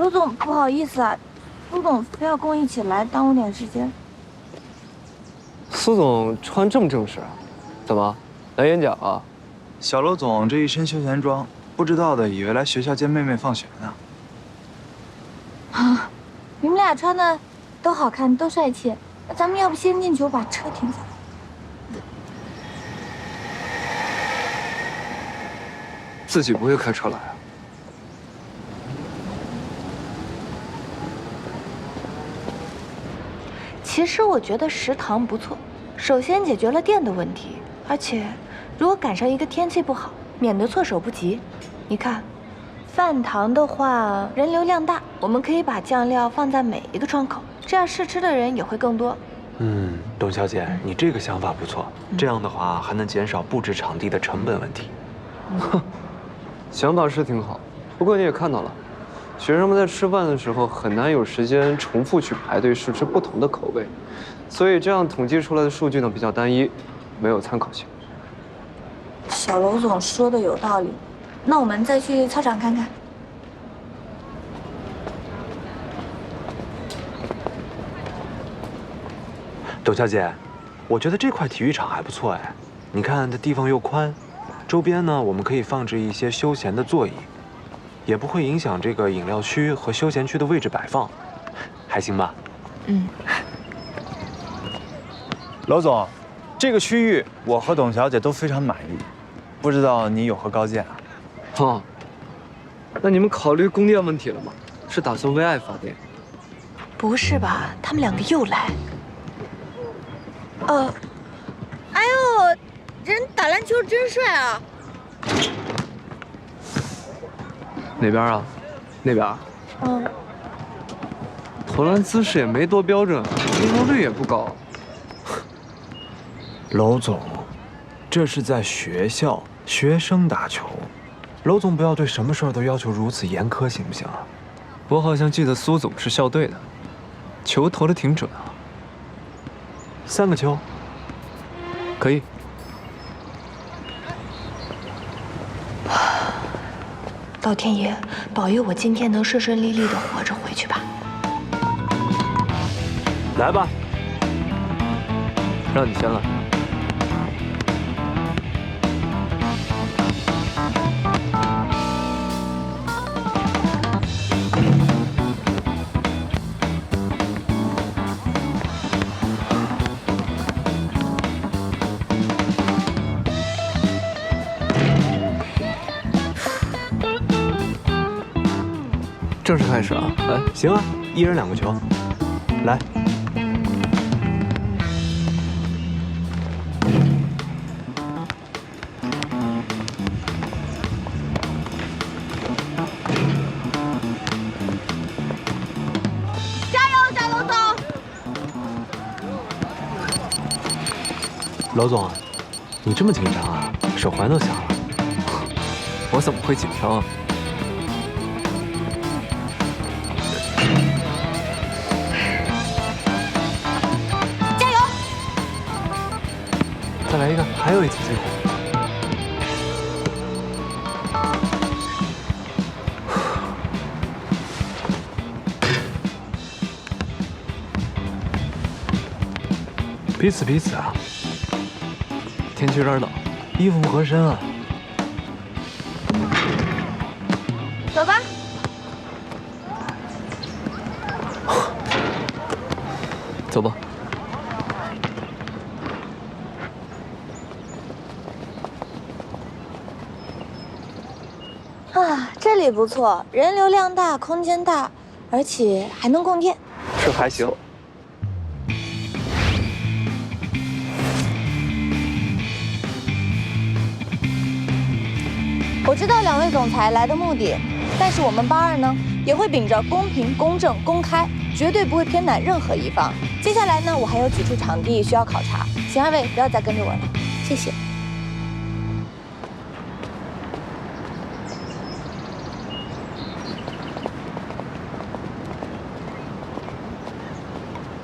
罗总，不好意思啊，苏总非要跟我一起来，耽误点时间。苏总穿这么正式，怎么来演讲啊？小卢总这一身休闲装，不知道的以为来学校接妹妹放学呢。啊，你们俩穿的都好看，都帅气。那咱们要不先进去，我把车停下来。自己不会开车来啊？其实我觉得食堂不错，首先解决了电的问题，而且如果赶上一个天气不好，免得措手不及。你看，饭堂的话人流量大，我们可以把酱料放在每一个窗口，这样试吃的人也会更多。嗯，董小姐，你这个想法不错，这样的话还能减少布置场地的成本问题。哼，想法是挺好，不过你也看到了。学生们在吃饭的时候很难有时间重复去排队试吃不同的口味，所以这样统计出来的数据呢比较单一，没有参考性。小楼总说的有道理，那我们再去操场看看。董小姐，我觉得这块体育场还不错哎，你看这地方又宽，周边呢我们可以放置一些休闲的座椅。也不会影响这个饮料区和休闲区的位置摆放，还行吧？嗯。娄总，这个区域我和董小姐都非常满意，不知道你有何高见啊？哦，那你们考虑供电问题了吗？是打算为爱发电？不是吧？他们两个又来。呃，哎呦，人打篮球真帅啊！哪边啊？那边。嗯。投篮姿势也没多标准，命中率也不高。娄总，这是在学校，学生打球。娄总不要对什么事儿都要求如此严苛，行不行啊？我好像记得苏总是校队的，球投的挺准啊。三个球。可以。老天爷，保佑我今天能顺顺利利的活着回去吧！来吧，让你先来。正式开始啊！来，行啊，一人两个球，来，加油，加楼总！娄总，你这么紧张啊？手环都响了。我怎么会紧张？再来一个，还有一次机会。彼此彼此啊！天气有点冷，衣服不合身啊。走吧。走吧。啊，这里不错，人流量大，空间大，而且还能供电，这还行。我知道两位总裁来的目的，但是我们八二呢，也会秉着公平、公正、公开，绝对不会偏袒任何一方。接下来呢，我还有几处场地需要考察，请二位不要再跟着我了，谢谢。